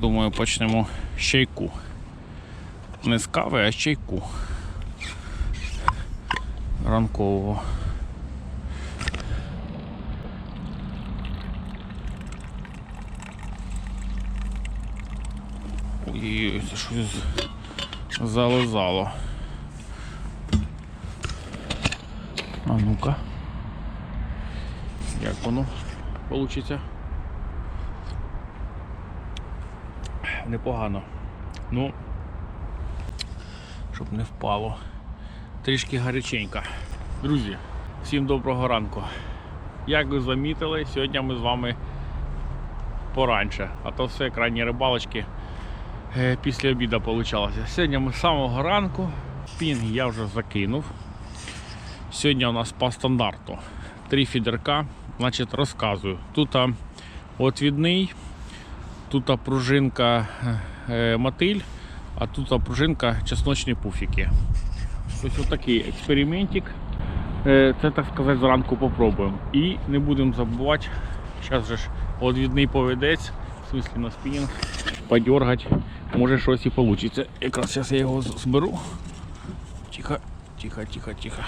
Думаю, почнемо з чайку. Не з кави, а з чайку. Ранкового. Ой, це щось зализало. А ну-ка. Як воно вийде? Непогано. Ну, щоб не впало. Трішки гаряченька. Друзі, всім доброго ранку. Як ви замітили, сьогодні ми з вами пораньше, а то все крайні рибалочки е, після обіду вийшло. Сьогодні ми з самого ранку, пінг я вже закинув. Сьогодні у нас по стандарту три фідерка. Значить, розказую. Тут отвідний, тут пружинка е, мотиль, а тут пружинка чесночні пуфіки. Ось отакий експериментик. Е, Це так сказати зранку попробуємо. І не будемо забувати, зараз же ж одвідний поведець, в смислі на спінінг, подергати, може щось і вийде. Якраз зараз я його зберу. Тихо, тихо, тихо, тихо.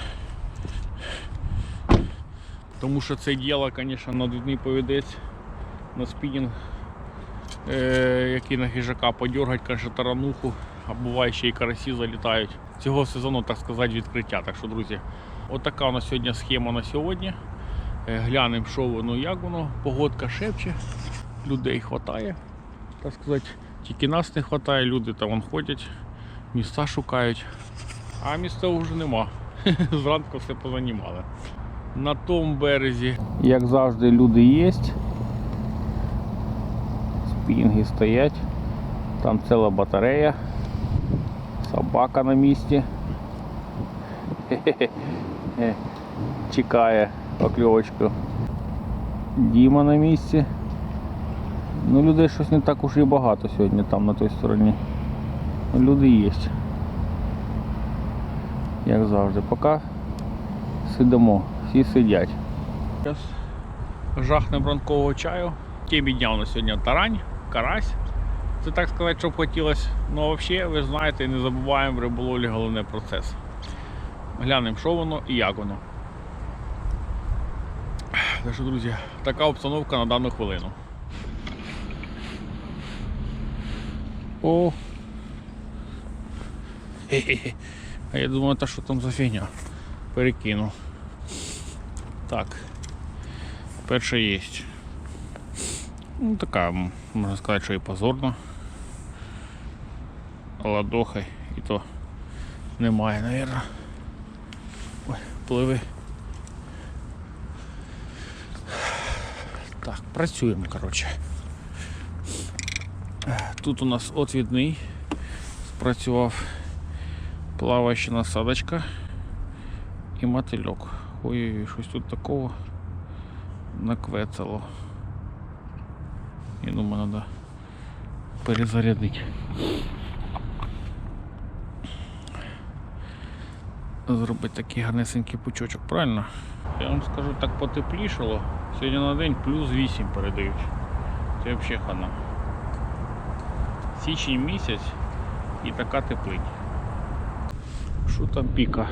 Тому що це діло, звісно, надвідний повідець на спінінг, який на хижака подергать, каже, тарануху, а буває ще і карасі залітають. Цього сезону, так сказати, відкриття. Так що, друзі, отака у нас сьогодні схема на сьогодні. Е, глянемо, що воно, як воно. Погодка шепче, людей вистачає, так сказати. Тільки нас не вистачає, люди там вон ходять, міста шукають. А міста вже нема. Зранку все позанімали. На тому березі, як завжди, люди є. Спінги стоять. Там ціла батарея. Собака на місці. Чекає покльовочку. Діма на місці. Ну, людей щось не так уж і багато сьогодні там на той стороні. Ну, Люди є. Як завжди. Поки сидимо, всі сидять. Зараз жахнем ранкового чаю. Темі дня у нас сьогодні тарань, карась. Це так сказати, щоб хотілося. Ну а взагалі, ви ж знаєте, не забуваємо в риболовлі головний процес. Глянемо, що воно і як воно. Так що, друзі, така обстановка на дану хвилину. О! А я думаю, та що там за фігня? Перекину. Так. Перша є. Ну така, можна сказати, що і позорна. Ладоха і то немає, навірно. Ой, пливи. Так, працюємо, коротше. Тут у нас отвідний спрацював плаваюча насадочка і мотильок. Ой-ой-ой, щось тут такого наквецало. Я думаю, треба перезарядити. Зробити такий гарнесенький пучочок, правильно? Я вам скажу, так потеплішало. Сьогодні на день плюс 8 передають. Це взагалі хана. Січень місяць і така теплить. Що там піка?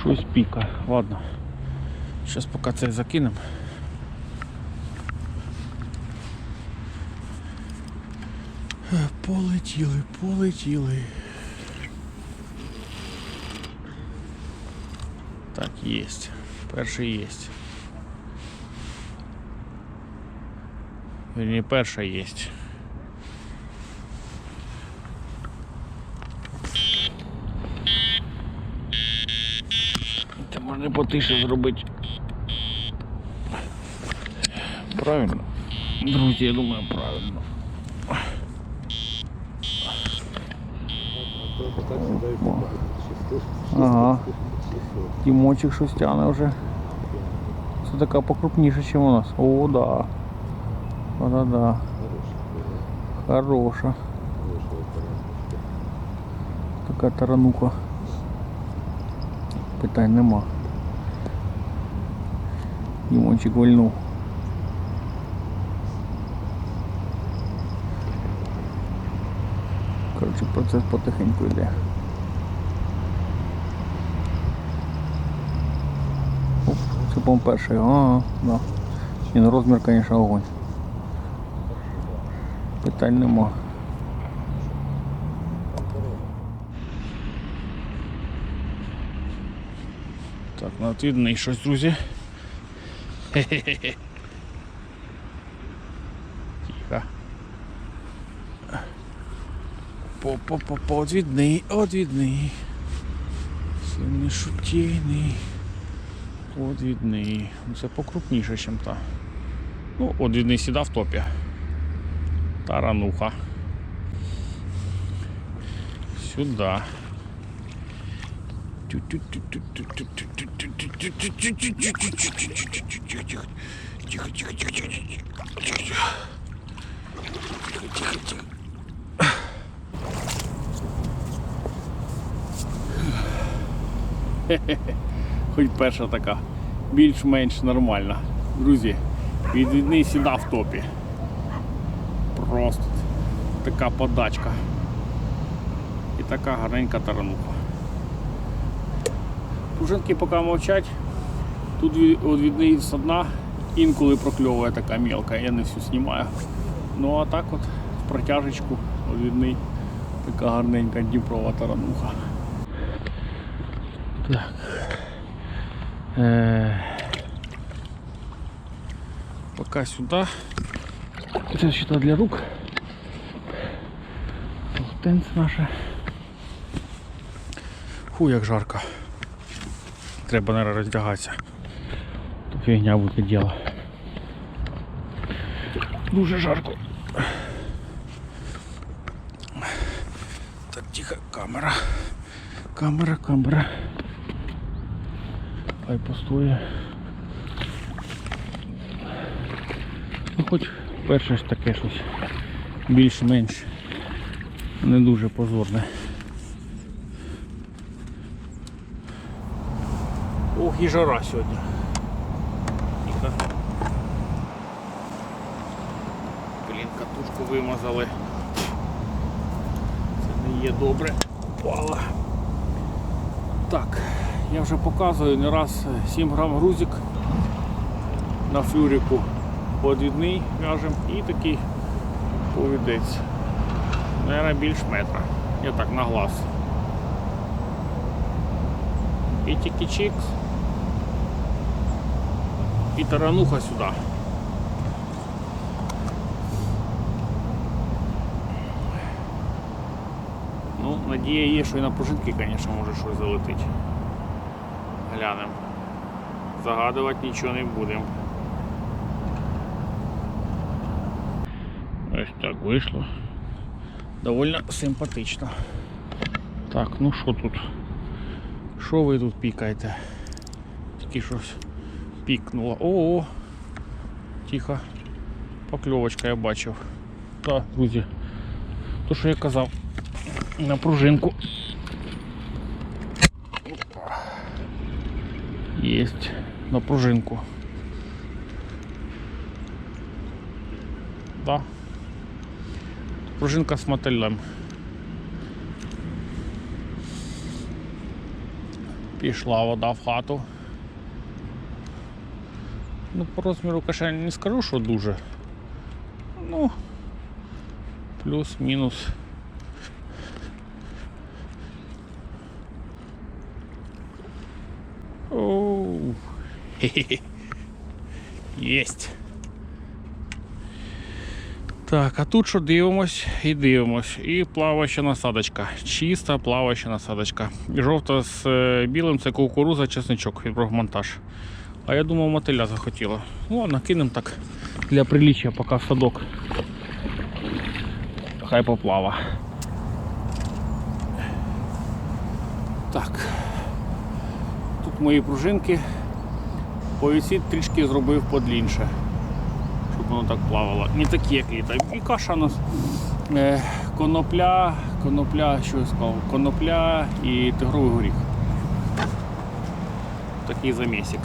Щось піка. Ладно. Зараз поки це закинемо. Полетіли, полетіли. Так, єсть. Перший єсть. Верні, перша єсть. Це можна потише зробити. Правильно? Друзі, я думаю, правильно. Ага. Тімочок щось тягне вже. Це така покрупніша, ніж у нас. О, да. О, да, да. Хороша. Така таранука. Питань нема. Дімончик вальнув. Коротше, процес потихеньку йде. Оп, це по перший. Ага, да. І на розмір, звісно, огонь. Питань нема. Так, ну от видно щось, друзі. Хе-хе-хе. Тихо. По-по-по-по, одвідний, одвідний. Сильний шутійний. Одвідний. Ну це покрупніше, ніж та. Ну, одвідний сіда в топі. Тарануха. Сюда. Тихо, Тихо, тихо, тихо. Хоч перша така, більш-менш нормальна. Друзі, відвідний сіда в топі. Просто така подачка. І така гарненька тарануха. Пружинки поки мовчать. Тут відвідний з дна, інколи прокльовує така мелка, я не всю знімаю. Ну а так от в протяжечку відвідний така гарненька дніпрова тарануха. Так. Е, Пока сюди. Це сюди для рук. Полотенце наше. Фу, як жарко. Треба, наверное, роздягатися. То фігня буде діло. Дуже жарко. Так, тихо, камера. Камера, камера. Хай постоє. Ну хоч перше ж таке щось більш-менш не дуже позорне. Ох і жара сьогодні. Тихо. Блін, катушку вимазали. Це не є добре. Пала. Так, я вже показую не раз 7 грам грузик на флюрику подвідний в'яжем і такий повідець. Наверное, більш метра. Я так на глаз. І тільки чікс. І тарануха сюди. Ну, надія є, що і на пружинки, звісно, може щось залетить. Глянемо. Загадувати нічого не будемо. Ось так вийшло. Довольно симпатично. Так, ну що тут? Що ви тут пікаєте? Тільки щось пікнуло. О, тихо. Покльовочка я бачив. Так, друзі. То що я казав. На пружинку. Есть на пружинку. Да. Пружинка з мотелем. Пішла вода в хату. Ну, по розміру каша не скажу, що дуже. Ну, плюс-мінус. Оу. Єсть. Так, а тут що дивимось і дивимось. І плаваюча насадочка. Чиста плаваюча насадочка. Жовта з е, білим це кукуруза, чесничок від монтаж. А я думав, мотиля захотіла. Ну ладно, кинемо так для приліччя, поки садок. Хай поплава. Так. Мої пружинки. Повісіть трішки зробив подлінше. Щоб воно так плавало. Не такі, як літа. І каша у нас е, конопля, конопля, що я сказав, конопля і тигровий горіх. Такий замісик.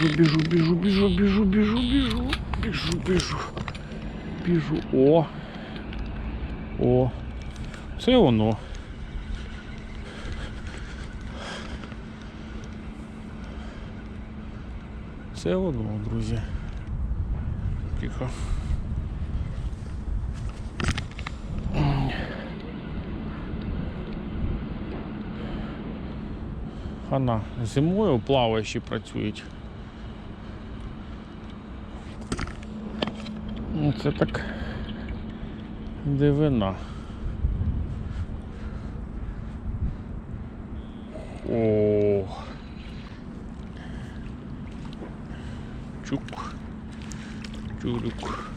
Біжу, біжу, біжу, біжу, біжу, біжу, біжу, біжу, біжу. Біжу. О. О. Це воно. Це воно, друзі. Тихо. Хана зимою плаваючі працюють. Ну, це так дивина. О. Чук. Чурюк.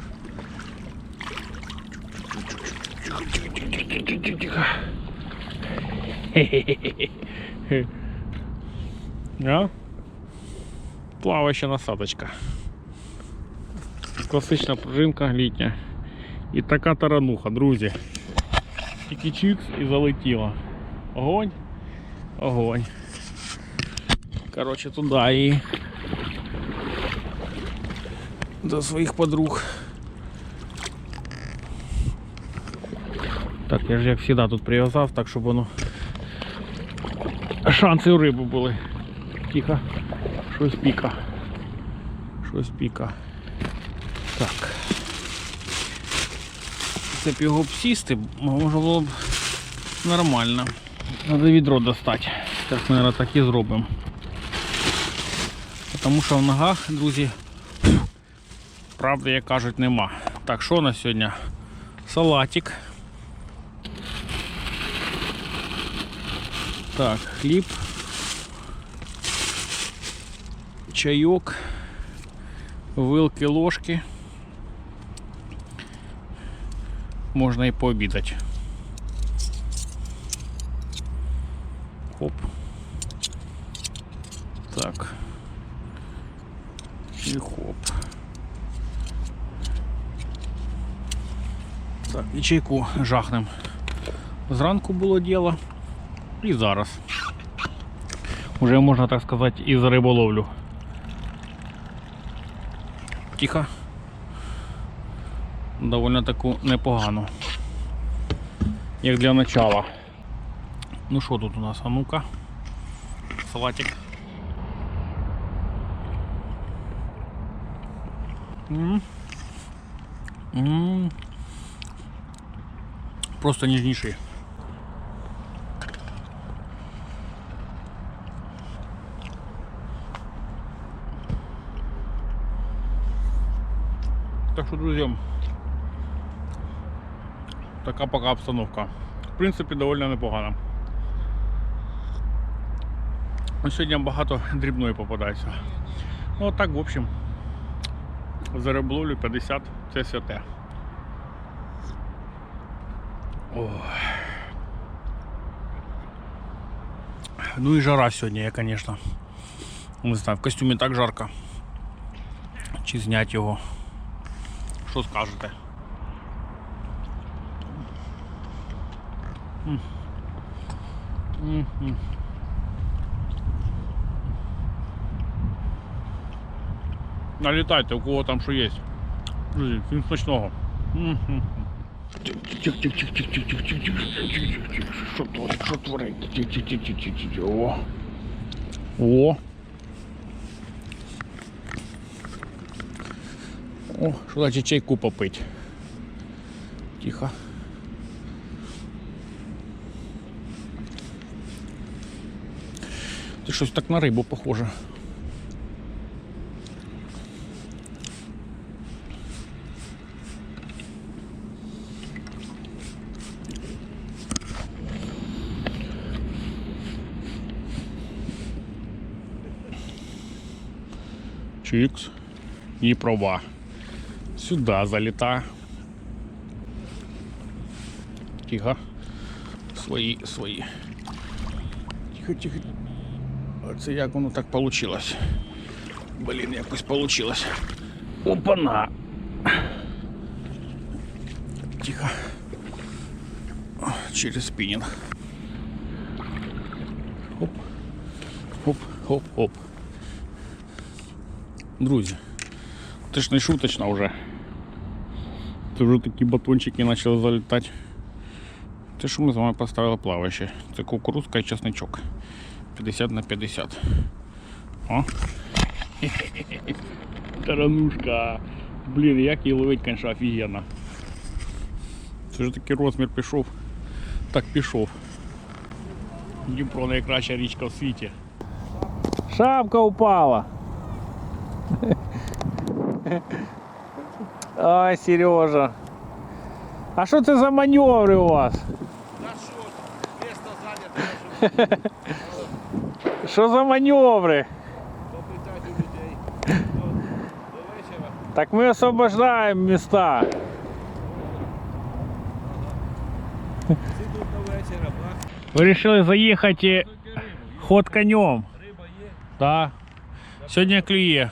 Плавающая насадочка. Класична пружинка літня. І така тарануха, друзі. Тільки чікс і залетіла. Огонь. Огонь. Коротше, туди і до своїх подруг. Так, я ж як завжди тут прив'язав, так щоб воно шанси у риби були. Тихо. Щось піка. Щось піка. Так. Це б його б сісти, може було б нормально. Треба відро достати. Так, мабуть, так і зробимо. Тому що в ногах, друзі, правди, як кажуть, нема. Так, що на сьогодні? Салатик. Так, хліб. Чайок. Вилки, ложки. Можна і пообідати. Хоп. Так. І хоп. Так, і чайку жахнем. Зранку було діло. І зараз. Уже можна так сказати і за риболовлю. Тихо. Довольно таку непогану. Як для начала. Ну що тут у нас? А ну-ка. Салатик. М. М. Просто ніжніший. Так що, друзі, Така пока обстановка. В принципі, доволі непогана. Ну, Сьогодні багато дрібної попадається. Ну так, в общем, за риболовлю 50 це святе. Ой. Ну і жара сьогодні, я, звісно. Не знаю, в костюмі так жарко. Чи зняти його. Що скажете? Налітайте, у кого там що є. Друзі, всім смачного. Що творить, що творить? О. О. О, що значить чайку попить. Тихо. Це щось так на рибу похоже. Чикс. І проба. Сюда заліта. Тихо. Свої, свої. Тихо, тихо. Оце як воно так получилось. Блін, якось получилось. Опана. Тихо. О, Через спиннинг. Хоп. Хоп, хоп, хоп. Друзі, це ж не шуточно вже. Це вже такі батончики почали залітати. Це що ми з вами поставили плаваще. Це кукурузка і чесничок. 50 на 50. О. Таранушка. Блін, як її ловить, конечно, офігенно. Це ж такий розмір пішов. Так пішов. Дніпро найкраща річка в світі. Шапка упала. Ай, Сережа. А що це за маневри у вас? Та що, місто зайняте, щоб Що за маневри? попитати у людей. До, до вечора. Так ми освобождаємо міста. Всі тут до вечора, бак. Ви вирішили заїхати Тільки рибу. ход конем. Риба є. Так. Сьогодні клює.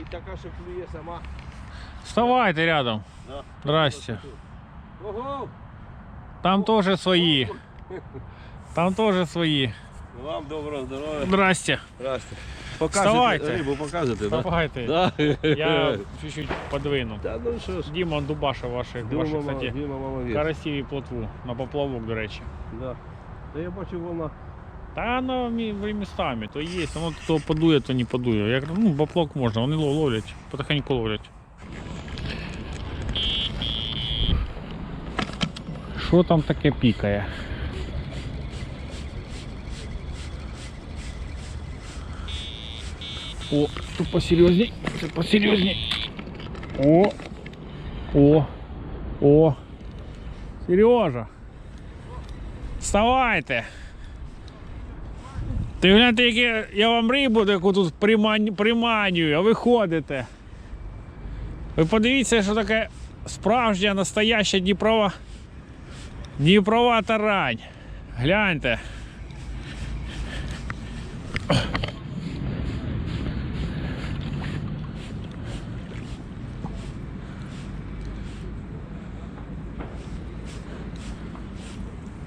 І така, що клює сама. Вставайте рядом. Да. Здрасте. Ого! Там теж свої. Там теж свої. Вам доброго здоров'я. Здрасте. Здрасте. Вставайте. Рибу показуєте? Вставайте. Да? Я чуть-чуть подвину. Та ну що ж. Діма Дубаша ваших, Дима, ваших мама, кстати, Дима, мама, вір. карасів і плотву на поплавок, до речі. Да. Та я бачу, вона Та ну мі- містами, то є, воно то подує, то не подує. Як ну, поплавок можна, вони лов- ловлять, потихеньку ловлять. Що там таке пікає? О, тут посерйозній, це посерйозній. О! О! О! Сережа! Вставайте! Ти гляньте, яке я вам рибу таку тут приманюю, а ви ходите. Ви подивіться, що таке справжня настояща Дніпрова. Дніпрова тарань. Гляньте.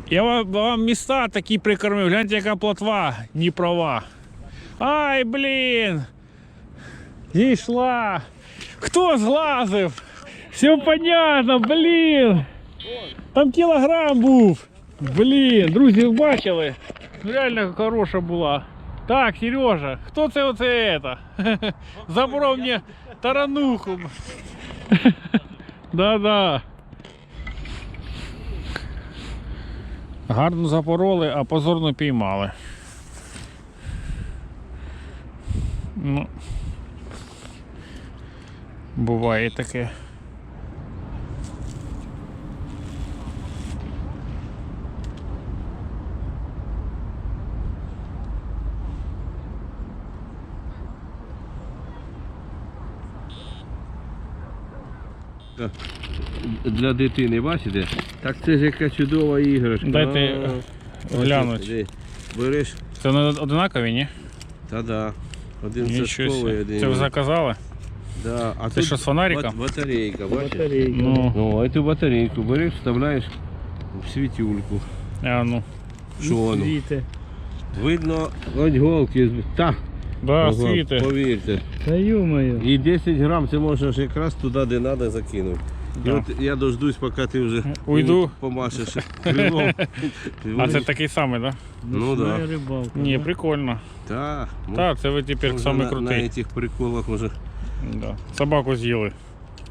Я вам, вам міста такі прикормив. Гляньте, яка плотва Дніпрова. Ай, блін! Зійшла. Хто злазив? Все понятно, блін. Там кілограм був. Блін, друзі, ви бачили? Ну, Реально хороша була. Так, Сережа, хто це оце это? Забрав мені тарануху. Да-да. Гарно запороли, а позорно піймали. Ну. Буває таке. Для дитини, бачите? Так це ж яка чудова іграшка. Дайте диви. Береш, Це вони одинакові, ні? та да. Один Нічого один. Це ви заказали? Да. А Це тут що, з фонариком? Батарейка, бачиш? Ну, Ну, а эту батарейку береш, вставляєш в світюльку. а ну. Що воно? Видно, от голки. Та, Да, ого, світи. повірте. Та ю-моє. І 10 грам це можна ж якраз туди, де треба, закинути. І Да. от я дождусь, поки ти вже Уйду. помашеш крилом. А це такий самий, так? Ну да. Рибалка. Да? Ні, прикольно. Так, ну, Так, це ви тепер самий на, крутий. На цих приколах уже, Да. Собаку з'їли.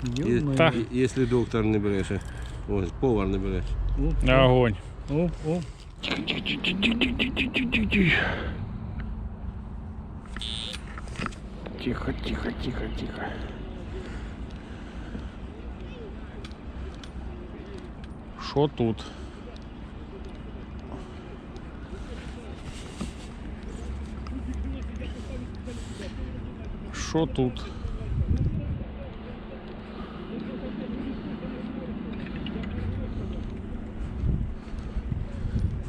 Ё-моё. Та. якщо доктор не бреше. Ось, повар не береш. Оп, Огонь. оп, оп. Тихо, тихо, тихо, тихо. Що тут? Що тут?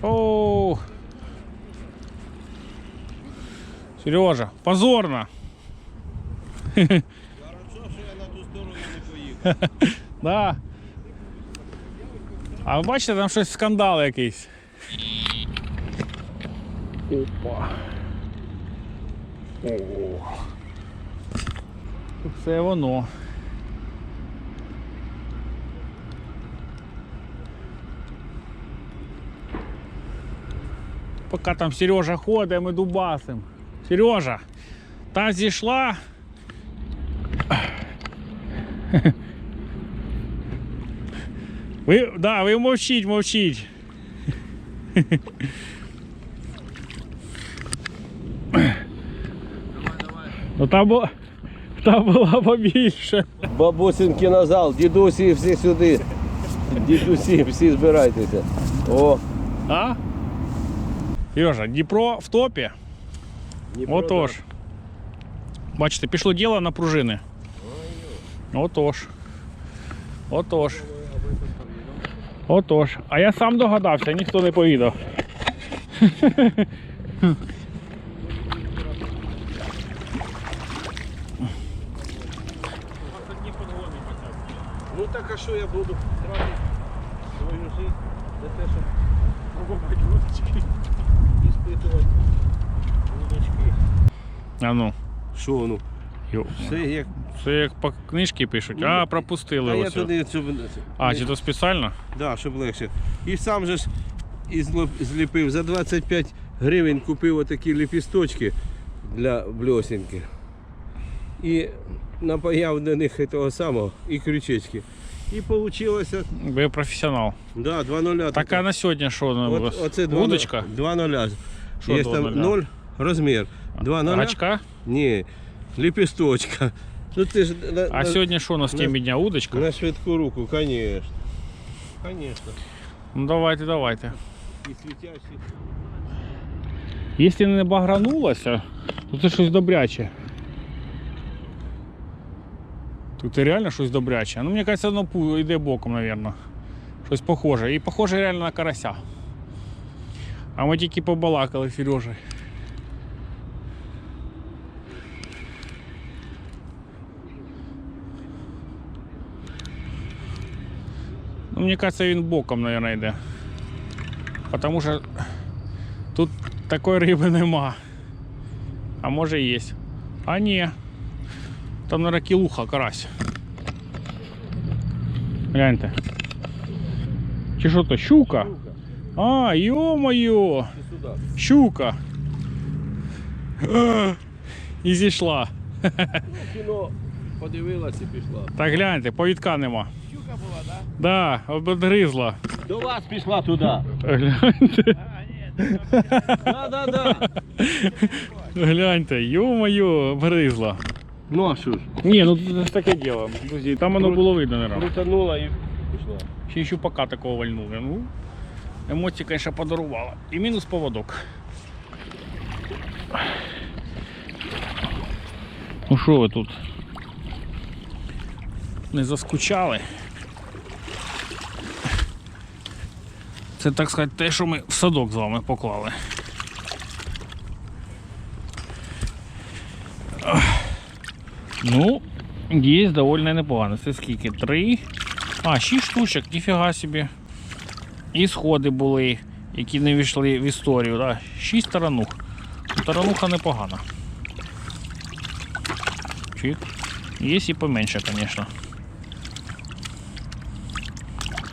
О! Сережа, позорно. Хорошо, що я на ту сторону не поїхав. Да. А ви бачите, там щось скандал якийсь. Опа. О. Це воно. Поки там Сережа ходить, ми дубасим. Сережа, та зійшла. Ви, да, ви мовчіть, мовчіть. Ну там, бу- там була побільше. Бабусин кінозал, дідусі всі сюди. Дідусі, всі збирайтеся. О, А? Сережа, Дніпро в топі. Дніпро, Отож. Бачите, пішло діло на пружини. Отож. Отож. Отож. А я сам догадався, ніхто не повідав. Ну так а що я буду тратити свою життя за те, щоб пробувати удочки, іспитувати удочки. А ну. Що ну? Йо. Все як. Це як по книжці пишуть, а пропустили А я ось. туди цю. А, чи то спеціально? Да, щоб легше. І сам же ж і зло- зліпив за 25 гривень купив отакі ліпісточки для бльосінки. І напаяв до них того самого і крючечки. І вийшло Ви професіонал. да, 2 нуля. Так а на сьогодні що у От, вас? оце 2 Вудочка? 2 нуля. Що Є два там нуля? 0 розмір. 2 нуля. Гачка? Ні, ліпісточка. Ну ти ж на, А на, сьогодні що у нас в темі дня? Удочка? на швидку руку, звісно. Звісно. Ну давайте, давайте. І світящі. Якщо не багранулося, то це щось добряче. Тут і реально щось добряче. Ну, мені кажется, воно пу- йде боком, мабуть. Щось похоже. І похоже реально на карася. А ми тільки побалакали Сережей. Ну, мені кажется, він боком, мабуть, йде. Потому що тут такої риби нема. А може є. А ні. Там, наверное, кілуха карась. Гляньте. Чи що то, щука? А, йо-моє! Ти сюди. Щука. А, І зійшла. Кіно подивилась і пішла. Так гляньте, повідка нема. Щука була, так? Да, обгризла. До вас пішла туди. Гляньте, Да, да, да. гляньте, йо-моє, обгризла. Ну а що ж? Ні, ну це ж таке діло. Друзі, там воно було видно, наверное. Крутанула і пішла. Ще й щупака такого вальнули. Ну, емоції, звісно, подарувала. І мінус поводок. Ну що ви тут? Не заскучали? Це, так сказати, те, що ми в садок з вами поклали. Ну, є доволі непогано. Це скільки? Три. А, 6 штучок, ніфіга собі. І сходи були, які не війшли в історію. Да? 6 таранух. Тарануха непогана. Чик. Є і поменше, звісно.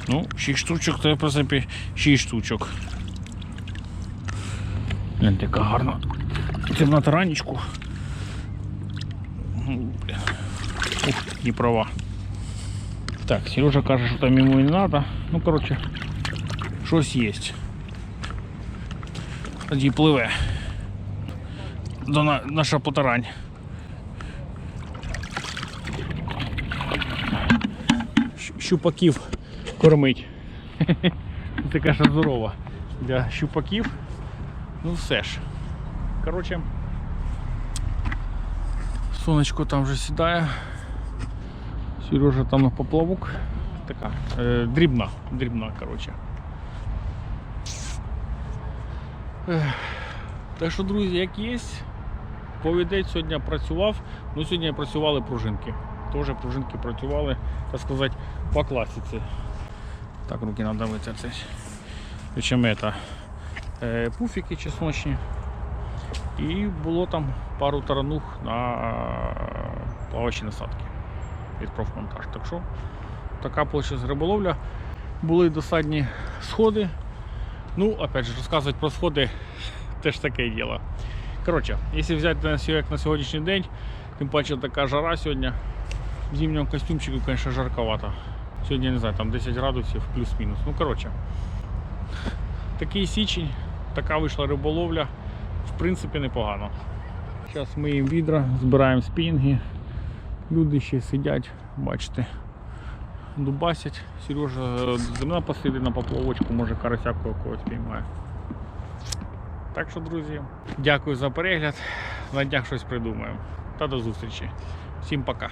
Ну, 6 штучок, це в принципі 6 штучок. Гляньте, яка гарна. Це на таранічку. Ну. Ух, не права. Так, Сережа каже, що там йому не треба. Ну, коротше, щось є. Тоді пливе. До на, наша потарань. Щупаків кормить. Така ж здорова. Для щупаків. Ну все ж. Коротше, сонечко там вже сідає. Сережа там на поплавок. Така е, дрібна, дрібна, коротше. Так що, друзі, як є, повідець сьогодні працював. Ну, сьогодні працювали пружинки. Теж пружинки працювали, так сказати, по класиці. Так, руки треба витерти. Причому це е, пуфіки чесночні. І було там пару таранух на плавачі насадки від профмонтаж. Так що така вийшла риболовля. Були досадні сходи. Ну, опять же, розказувати про сходи теж таке діло. Коротше, якщо взяти на, як на сьогоднішній день, тим паче така жара сьогодні. В зимньому костюмчику, звісно, жарковато. Сьогодні, я не знаю, там 10 градусів плюс-мінус. Ну, коротше, такий січень, така вийшла риболовля. В принципі, непогано. Зараз миємо відра, збираємо спінги. Люди ще сидять, бачите, дубасять. Сережа земна посидить на поплавочку, може карасяку якогось піймає. Так що, друзі, дякую за перегляд. На днях щось придумаємо. Та до зустрічі. Всім пока.